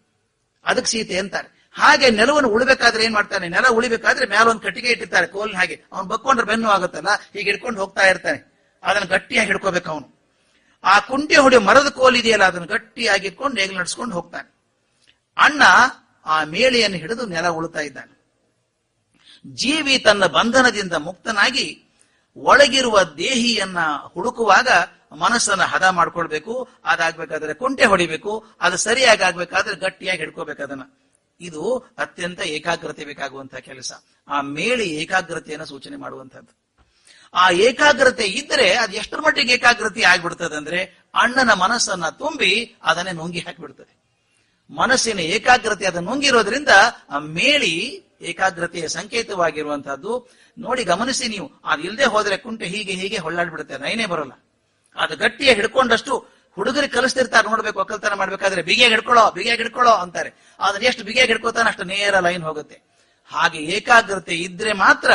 ಅದಕ್ಕೆ ಸೀತೆ ಅಂತಾರೆ. ಹಾಗೆ ನೆಲವನ್ನು ಉಳಿಬೇಕಾದ್ರೆ ಏನ್ ಮಾಡ್ತಾನೆ? ನೆಲ ಉಳಿಬೇಕಾದ್ರೆ ಮೇಲೆ ಒಂದು ಕಟ್ಟಿಗೆ ಇಟ್ಟಿರ್ತಾರೆ, ಕೋಲಿನ ಹಾಗೆ. ಅವ್ನು ಬಕ್ಕೊಂಡ್ರೆ ಬೆನ್ನು ಆಗುತ್ತಲ್ಲ, ಹೀಗೆ ಹಿಡ್ಕೊಂಡು ಹೋಗ್ತಾ ಇರ್ತಾನೆ. ಅದನ್ನ ಗಟ್ಟಿಯಾಗಿ ಹಿಡ್ಕೋಬೇಕು ಅವನು. ಆ ಕುಂಟೆ ಹೊಡೆಯೋ ಮರದ ಕೋಲ್ ಇದೆಯಲ್ಲ, ಅದನ್ನು ಗಟ್ಟಿಯಾಗಿ ಇಟ್ಕೊಂಡು ನೇಗಿಲು ನಡ್ಸ್ಕೊಂಡು ಹೋಗ್ತಾನೆ. ಅಣ್ಣ ಆ ಮೇಳೆಯನ್ನು ಹಿಡಿದು ನೆಲ ಉಳುತ್ತಾ ಇದ್ದಾನೆ. ಜೀವಿ ತನ್ನ ಬಂಧನದಿಂದ ಮುಕ್ತನಾಗಿ ಒಳಗಿರುವ ದೇಹಿಯನ್ನ ಹುಡುಕುವಾಗ ಮನಸ್ಸನ್ನ ಹದ ಮಾಡ್ಕೊಳ್ಬೇಕು, ಅದಾಗ್ಬೇಕಾದ್ರೆ ಕುಂಟೆ ಹೊಡಿಬೇಕು, ಅದು ಸರಿಯಾಗಿ ಆಗ್ಬೇಕಾದ್ರೆ ಗಟ್ಟಿಯಾಗಿ ಹಿಡ್ಕೋಬೇಕು ಅದನ್ನ. ಇದು ಅತ್ಯಂತ ಏಕಾಗ್ರತೆ ಬೇಕಾಗುವಂತಹ ಕೆಲಸ. ಆ ಮೇಳಿ ಏಕಾಗ್ರತೆಯನ್ನು ಸೂಚನೆ ಮಾಡುವಂತಹದ್ದು ಆ ಏಕಾಗ್ರತೆ ಇದ್ರೆ ಅದು ಎಷ್ಟರ ಮಟ್ಟಿಗೆ ಏಕಾಗ್ರತೆ ಆಗ್ಬಿಡ್ತದೆ ಅಂದ್ರೆ ಅಣ್ಣನ ಮನಸ್ಸನ್ನ ತುಂಬಿ ಅದನ್ನೇ ನುಂಗಿ ಹಾಕಿಬಿಡ್ತದೆ. ಮನಸ್ಸಿನ ಏಕಾಗ್ರತೆ ಅದನ್ನು ನುಂಗಿರೋದ್ರಿಂದ ಆ ಮೇಳಿ ಏಕಾಗ್ರತೆಯ ಸಂಕೇತವಾಗಿರುವಂತಹದ್ದು ನೋಡಿ ಗಮನಿಸಿ ನೀವು ಅದು ಇಲ್ಲದೆ ಹೋದ್ರೆ ಕುಂಟೆ ಹೀಗೆ ಹೀಗೆ ಹೊಳ್ಳಾಡ್ಬಿಡುತ್ತೆ, ನೈನೇ ಬರೋಲ್ಲ. ಅದು ಗಟ್ಟಿಯ ಹಿಡ್ಕೊಂಡಷ್ಟು ಹುಡುಗರಿಗೆ ಕಲಿಸ್ತಿರ್ತಾರೆ, ನೋಡ್ಬೇಕು, ಒಕ್ಕಲ್ತನ ಮಾಡ್ಬೇಕಾದ್ರೆ ಬಿಗಿಯಾಗಿ ಹಿಡ್ಕೊಳ್ಳೋ ಬಿಗಿಯಾಗಿ ಹಿಡ್ಕೊಳ್ಳೋ ಅಂತಾರೆ. ಆದ್ರೆ ಎಷ್ಟು ಬಿಗಿಯಾಗಿ ಹಿಡ್ಕೋತಾನೆ ಅಷ್ಟು ನೇರ ಲೈನ್ ಹೋಗುತ್ತೆ. ಹಾಗೆ ಏಕಾಗ್ರತೆ ಇದ್ರೆ ಮಾತ್ರ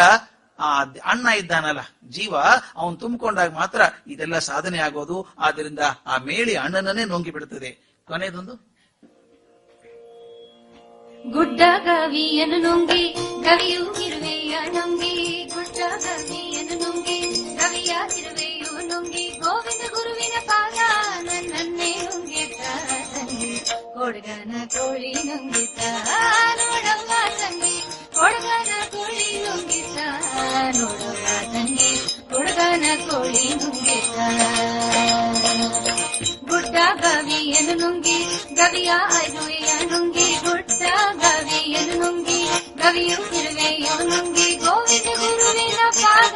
ಆ ಅಣ್ಣ ಇದ್ದಾನಲ್ಲ, ಜೀವ, ಅವನು ತುಂಬಿಕೊಂಡಾಗ ಮಾತ್ರ ಇದೆಲ್ಲ ಸಾಧನೆ ಆಗೋದು. ಆದ್ರಿಂದ ಆ ಮೇಳಿ ಅಣ್ಣನನ್ನೇ ನುಂಗಿ ಬಿಡುತ್ತದೆ ಕೊನೆಯದೊಂದು ಗುಡ್ಡ ಗವಿಯನ್ನು ನುಂಗಿ, ಗವಿಯು ಇರುವೆಯ ನುಂಗಿ, ಗುಡ್ಡ ಗವಿಯನ್ನು ನುಂಗಿ ಕವಿಯ ಇರುವೆಯು ನುಂಗಿ ಗೋವಿಂದ ಗುರುವಿನ ಪಾದ ನನ್ನನ್ನೇ ನುಂಗಿದ್ದ ತಂಗಿ ಕೊಡಗನ ಕೋಳಿ ನುಂಗಿದ್ದ ನೋಡವ್ವ ತಂಗಿ ಕೊಡಗನ ಕೋಳಿ ನುಂಗಿದ್ದ ನೋಡವ್ವ ತಂಗಿ ಕೊಡಗನ ಕೋಳಿ ನುಂಗಿದ್ದ ಗುಡ್ಡ ಗವಿಯನ್ನು ನುಂಗಿ ಗವಿಯ ಅರುವೆಯ ನುಂಗಿ ಗುಡ್ಡ ಗವಿಯನ್ನು ನುಂಗಿ ಗವಿಯು ಇರುವೆಯ ನುಂಗಿ ಗೋವಿಂದ ಗುರುವಿನ ಪಾದ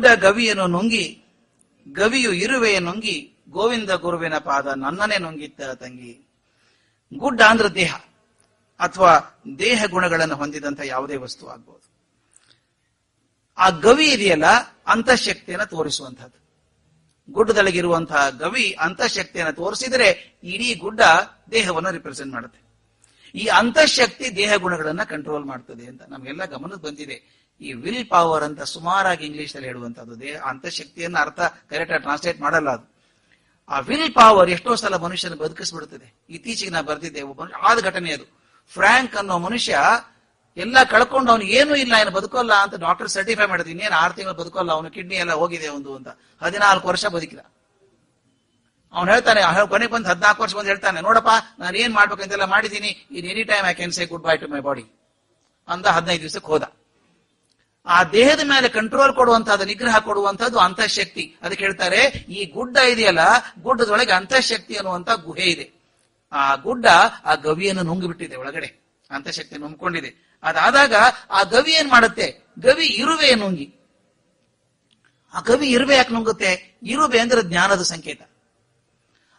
ಗುಡ್ಡ ಗವಿಯನ್ನು ನುಂಗಿ, ಗವಿಯು ಇರುವೆಯ ನುಂಗಿ, ಗೋವಿಂದ ಗುರುವಿನ ಪಾದ ನನ್ನನೇ ನುಂಗಿತ್ತ ತಂಗಿ. ಗುಡ್ಡ ಅಂದ್ರೆ ದೇಹ, ಅಥವಾ ದೇಹ ಗುಣಗಳನ್ನು ಹೊಂದಿದಂತ ಯಾವುದೇ ವಸ್ತು ಆಗ್ಬೋದು. ಆ ಗವಿ ಇದೆಯಲ್ಲ, ಅಂತಃಶಕ್ತಿಯನ್ನು ತೋರಿಸುವಂತಹದ್ದು ಗುಡ್ಡದೊಳಗಿರುವಂತಹ ಗವಿ ಅಂತಃಶಕ್ತಿಯನ್ನು ತೋರಿಸಿದರೆ ಇಡೀ ಗುಡ್ಡ ದೇಹವನ್ನು ರಿಪ್ರೆಸೆಂಟ್ ಮಾಡುತ್ತೆ. ಈ ಅಂತಃಶಕ್ತಿ ದೇಹ ಗುಣಗಳನ್ನ ಕಂಟ್ರೋಲ್ ಮಾಡ್ತದೆ ಅಂತ ನಮಗೆಲ್ಲ ಗಮನಕ್ಕೆ ಬಂದಿದೆ. ಈ ವಿಲ್ ಪವರ್ ಅಂತ ಸುಮಾರಾಗಿ ಇಂಗ್ಲಿಷ್ ಅಲ್ಲಿ ಹೇಳುವಂತದ್ದು. ದೇಹ ಅಂತಃಶಕ್ತಿಯನ್ನ ಅರ್ಥ ಕರೆಕ್ಟ್ ಟ್ರಾನ್ಸ್ಲೇಟ್ ಮಾಡಲ್ಲ ಅದು. ಆ ವಿಲ್ ಪವರ್ ಎಷ್ಟೋ ಸಲ ಮನುಷ್ಯನ ಬದುಕಿಸ್ಬಿಡ್ತದೆ. ಇತ್ತೀಚೆಗೆ ನಾ ಬರ್ತಿದ್ದೆ ಆದ ಘಟನೆ ಅದು. ಫ್ರಾಂಕ್ ಅನ್ನೋ ಮನುಷ್ಯ ಎಲ್ಲ ಕಳ್ಕೊಂಡು ಅವನು ಏನೂ ಇಲ್ಲ ಏನು ಬದುಕೋಲ್ಲ ಅಂತ ಡಾಕ್ಟರ್ ಸರ್ಟಿಫೈ ಮಾಡಿದ್ವಿ ಇನ್ನೇನು ಆರು ತಿಂಗಳು ಬದುಕೋಲ್ಲ, ಅವನು ಕಿಡ್ನಿ ಎಲ್ಲ ಹೋಗಿದೆ ಒಂದು ಅಂತ. ಹದಿನಾಲ್ಕು ವರ್ಷ ಬದುಕಿದ. ಅವ್ನು ಹೇಳ್ತಾನೆ ಕೊನೆಗೆ ಬಂದು ಹದಿನಾಲ್ಕು ವರ್ಷ ಬಂದು ಹೇಳ್ತಾನೆ, ನೋಡಪ್ಪ, ನಾನು ಏನ್ ಮಾಡ್ಬೇಕು ಅಂತೆಲ್ಲ ಮಾಡಿದ್ದೀನಿ in any time I can say goodbye to my body ಅಂತ ಹದಿನೈದು ದಿವಸಕ್ಕೆ ಹೋದ. ಆ ದೇಹದ ಮೇಲೆ ಕಂಟ್ರೋಲ್ ಕೊಡುವಂತಹದ್ದು, ನಿಗ್ರಹ ಕೊಡುವಂತಹದ್ದು ಅಂತಃಶಕ್ತಿ. ಅದಕ್ಕೆ ಹೇಳ್ತಾರೆ, ಈ ಗುಡ್ಡ ಇದೆಯಲ್ಲ, ಗುಡ್ಡದೊಳಗೆ ಅಂತಃಶಕ್ತಿ ಅನ್ನುವಂತ ಗುಹೆ ಇದೆ. ಆ ಗುಡ್ಡ ಆ ಗವಿಯನ್ನು ನುಂಗಿಬಿಟ್ಟಿದೆ ಒಳಗಡೆ. ಅಂತಃಶಕ್ತಿ ನುಂಗ್ಕೊಂಡಿದೆ. ಅದಾದಾಗ ಆ ಗವಿ ಏನ್ ಮಾಡುತ್ತೆ? ಗವಿ ಇರುವೆ ನುಂಗಿ. ಆ ಗವಿ ಇರುವೆ ಯಾಕೆ ನುಂಗುತ್ತೆ? ಇರುವೆ ಅಂದ್ರೆ ಜ್ಞಾನದ ಸಂಕೇತ.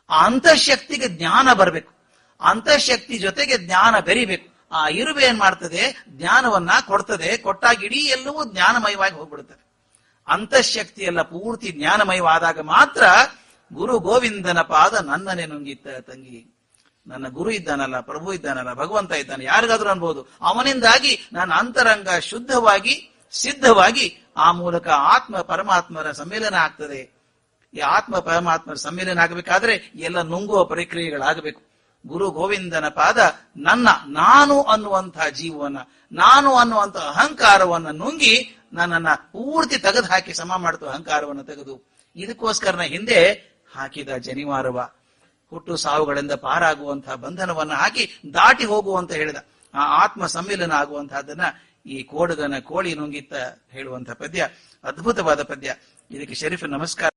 ಆ ಅಂತಃಶಕ್ತಿಗೆ ಜ್ಞಾನ ಬರಬೇಕು. ಅಂತಃಶಕ್ತಿ ಜೊತೆಗೆ ಜ್ಞಾನ ಬೆರಿಬೇಕು. ಆ ಇರುವೆ ಏನ್ ಮಾಡ್ತದೆ? ಜ್ಞಾನವನ್ನ ಕೊಡ್ತದೆ. ಕೊಟ್ಟಾಗ ಇಡೀ ಎಲ್ಲವೂ ಜ್ಞಾನಮಯವಾಗಿ ಹೋಗ್ಬಿಡುತ್ತದೆ. ಅಂತಃಶಕ್ತಿ ಎಲ್ಲ ಪೂರ್ತಿ ಜ್ಞಾನಮಯವಾದಾಗ ಮಾತ್ರ ಗುರು ಗೋವಿಂದನ ಪಾದ ನನ್ನನೆ ನುಂಗಿತ್ತ ತಂಗಿ. ನನ್ನ ಗುರು ಇದ್ದಾನಲ್ಲ, ಪ್ರಭು ಇದ್ದಾನಲ್ಲ, ಭಗವಂತ ಇದ್ದಾನೆ, ಯಾರಿಗಾದ್ರೂ ಅನ್ಬಹುದು ಅವನಿಂದಾಗಿ ನಾನು ಅಂತರಂಗ ಶುದ್ಧವಾಗಿ, ಸಿದ್ಧವಾಗಿ ಆ ಮೂಲಕ ಆತ್ಮ ಪರಮಾತ್ಮರ ಸಮ್ಮಿಲನ ಆಗ್ತದೆ. ಈ ಆತ್ಮ ಪರಮಾತ್ಮರ ಸಮ್ಮಿಲನ ಆಗಬೇಕಾದ್ರೆ ಎಲ್ಲ ನುಂಗುವ ಪ್ರಕ್ರಿಯೆಗಳಾಗಬೇಕು. ಗುರು ಗೋವಿಂದನ ಪಾದ ನನ್ನ, ನಾನು ಅನ್ನುವಂತಹ ಜೀವವನ್ನ, ನಾನು ಅನ್ನುವಂತಹ ಅಹಂಕಾರವನ್ನ ನುಂಗಿ ನನ್ನನ್ನ ಪೂರ್ತಿ ತೆಗೆದು ಹಾಕಿ ಸಮ ಮಾಡ್ತು, ಅಹಂಕಾರವನ್ನು ತೆಗೆದು. ಇದಕ್ಕೋಸ್ಕರನ ಹಿಂದೆ ಹಾಕಿದ ಜನಿವಾರವ. ಹುಟ್ಟು ಸಾವುಗಳಿಂದ ಪಾರಾಗುವಂತಹ ಬಂಧನವನ್ನ ಹಾಕಿ ದಾಟಿ ಹೋಗುವಂತ ಹೇಳಿದ. ಆ ಆತ್ಮ ಸಮ್ಮಿಲನ ಆಗುವಂತಹದನ್ನ ಈ ಕೋಡಗನ ಕೋಳಿ ನುಂಗಿತ್ತ ಹೇಳುವಂತಹ ಪದ್ಯ, ಅದ್ಭುತವಾದ ಪದ್ಯ. ಇದಕ್ಕೆ ಶರೀಫ್ ನಮಸ್ಕಾರ.